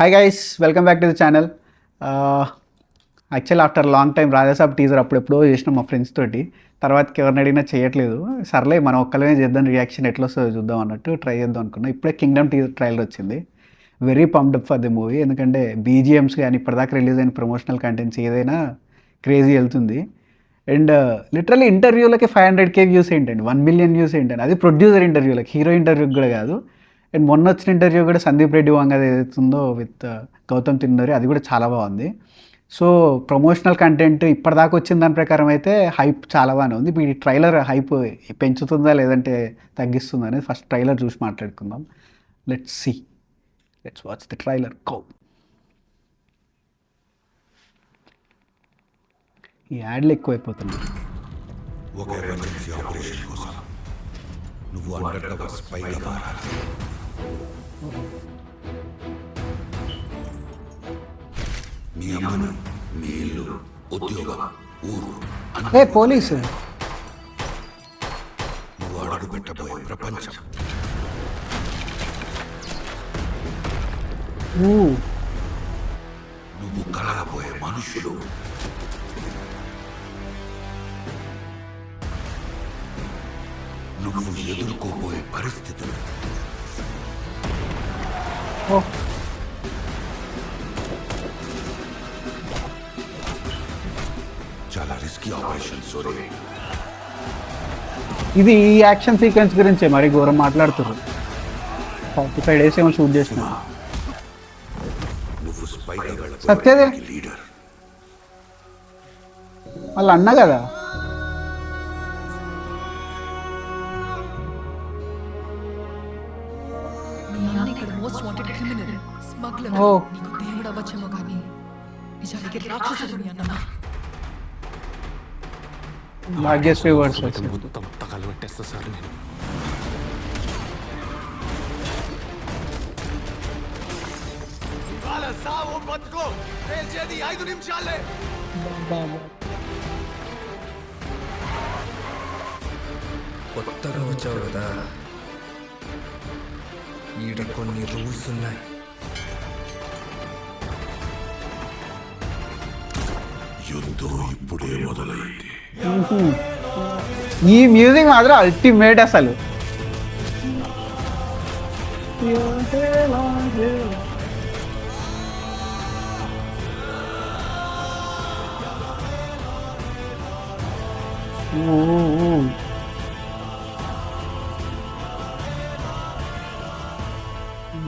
Hi guys welcome back to the channel actual after long time Rajasaab teaser అప్పుడెప్పుడో చేసినాం మా friends తోటి. తర్వాతకి ఎవరిని అడిగినా చేయట్లేదు. సర్లే మనం ఒక్కలమే చేద్దాం రియాక్షన్ ఎట్లా వస్తుందో చూద్దాం అన్నట్టు ట్రై చేద్దాం అనుకున్నాం. ఇప్పుడే కింగ్డమ్ టీజర్ ట్రైలర్ వచ్చింది. Very pumped up for the movie ఎందుకంటే బీజిఎమ్స్ కానీ ఇప్పటిదాకా రిలీజ్ అయిన ప్రమోషనల్ కంటెంట్స్ ఏదైనా క్రేజీ వెళ్తుంది. అండ్ లిటరల్లీ ఇంటర్వ్యూలకి ఫైవ్ హండ్రెడ్ కే వ్యూస్ ఏంటండి? వన్ మిలియన్ వ్యూస్ ఏంటండి? అది ప్రొడ్యూసర్ ఇంటర్వ్యూలకి హీరో ఇంటర్వ్యూకి కూడా కాదు. అండ్ మొన్న వచ్చిన ఇంటర్వ్యూ కూడా సందీప్ రెడ్డి వాంగ్ ఏదైతుందో విత్ uh, గౌతమ్ తిన్నరి అది కూడా చాలా బాగుంది. సో ప్రమోషనల్ కంటెంట్ ఇప్పటిదాకా వచ్చిన దాని ప్రకారం అయితే హైప్ చాలా బాగానే ఉంది. ఇప్పుడు ఈ ట్రైలర్ హైప్ పెంచుతుందా లేదంటే తగ్గిస్తుందా అనేది ఫస్ట్ ట్రైలర్ చూసి మాట్లాడుకుందాం. Let's see let's watch the trailer cow ఈ యాడ్లు ఎక్కువైపోతున్నాయి. ఒక ఎమర్జెన్సీ ఆపరేషన్ కోసం నువ్వు అండర్ కవర్ స్పైగా మారాలి. మీ అమ్మను మీ ఇల్లు ఉద్యోగం ఊరు ఏ పోలీసు? నువ్వు అడుగు పెట్టబోయే ప్రపంచం. ఊ, నువ్వు కలగబోయే మనుషులు. నువ్వు ఎదుర్కోబోయే పరిస్థితులు. ఓ చాలా రిస్కీ ఆపరేషన్ సోరీ ఇది ఈ యాక్షన్ సీక్వెన్స్ గురించే మరి ఘోరం మాట్లాడుతున్నారు ఫార్టీ ఫైవ్ డేస్ ఏమో షూట్ చేసిన స్పైగా సత్యదే. వాళ్ళు అన్న కదా? మోస్ట్ వాంటెడ్ క్రిమినల్ స్మగ్లర్ ఓ. నీకు దేవుడు అవ్వచ్చేమో కానీ నిజానికి రాక్షసుడు మీ అన్న భాగ్యశ్రీ వర్డ్స్ మొత్తం తగలబెట్టేస్తా సార్ నేను కొత్తగా వచ్చావు కదా ఈడ కొన్ని రూల్స్ ఉన్నాయి. యుద్ధం ఇప్పుడే మొదలైంది. ఈ మ్యూజిక్ మాత్రం అల్టిమేట్ అసలు. ఊ,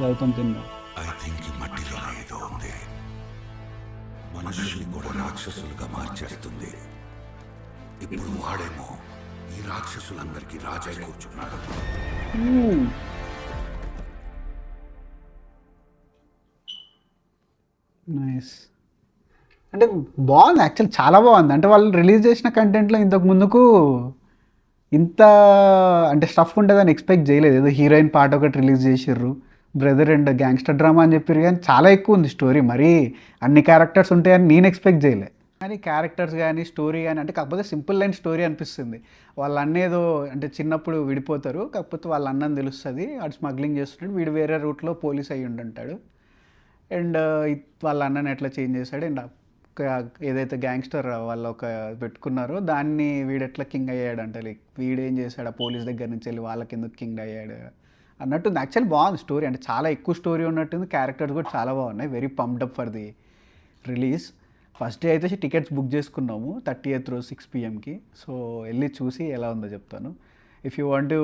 గౌతమ్ తిన్నా ఐ థింక్ ఈ మట్టిలోనే ఏదో ఉంది. మనుషుల్ని కూడా రాక్షసులుగా మార్చేస్తుంది. ఇప్పుడు వాడేమో ఈ రాక్షసులందరికీ రాజై కూర్చున్నాడు. నైస్ అంటే బాగుంది. యాక్చువల్ చాలా బాగుంది. అంటే వాళ్ళు రిలీజ్ చేసిన కంటెంట్లో ఇంతకు ముందుకు ఇంత అంటే స్టఫ్ ఉంటుందని ఎక్స్పెక్ట్ చేయలేదు. ఏదో హీరోయిన్ పాట ఒకటి రిలీజ్ చేసిర్రు. బ్రదర్ అండ్ గ్యాంగ్స్టర్ డ్రామా అని చెప్పారు కానీ చాలా ఎక్కువ ఉంది స్టోరీ. మరీ అన్ని క్యారెక్టర్స్ ఉంటాయని నేను ఎక్స్పెక్ట్ చేయలే. కానీ క్యారెక్టర్స్ కానీ స్టోరీ కానీ అంటే కాకపోతే సింపుల్ లైన్ స్టోరీ అనిపిస్తుంది. వాళ్ళ అన్నేదో అంటే చిన్నప్పుడు విడిపోతారు కాకపోతే వాళ్ళ అన్నని తెలుస్తుంది. వాడు స్మగ్లింగ్ చేస్తున్నాడు వీడు వేరే రూట్లో పోలీస్ అయ్యి ఉండుంటాడు. అండ్ వాళ్ళ అన్నని ఎట్లా చేంజ్ చేశాడు అండ్ ఏదైతే గ్యాంగ్స్టర్ వాళ్ళు ఒక పెట్టుకున్నారో దాన్ని వీడు ఎట్లా కింగ్ అయ్యాడు అంటే లైక్ వీడేం చేశాడు ఆ పోలీస్ దగ్గర నుంచి వెళ్ళి వాళ్ళకి ఎందుకు కింగ్ అయ్యాడు? అన్నట్టు యాక్చువల్ బాగుంది స్టోరీ అంటే చాలా ఎక్కువ స్టోరీ ఉన్నట్టుంది. క్యారెక్టర్స్ కూడా చాలా బాగున్నాయి. Very pumped up for the release first day అయితే టికెట్స్ బుక్ చేసుకున్నాము. థర్టీ ఎయిత్ రోజు సిక్స్ పిఎంకి సో వెళ్ళి చూసి ఎలా ఉందో చెప్తాను. If you want to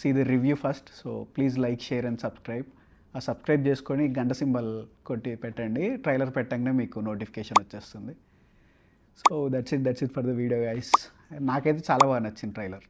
see the review first so please like share and subscribe ఆ సబ్స్క్రైబ్ చేసుకొని గంట సింబల్ కొట్టి పెట్టండి. ట్రైలర్ పెట్టగానే మీకు నోటిఫికేషన్ వచ్చేస్తుంది. So that's it that's it for the video guys నాకైతే చాలా బాగా నచ్చింది ట్రైలర్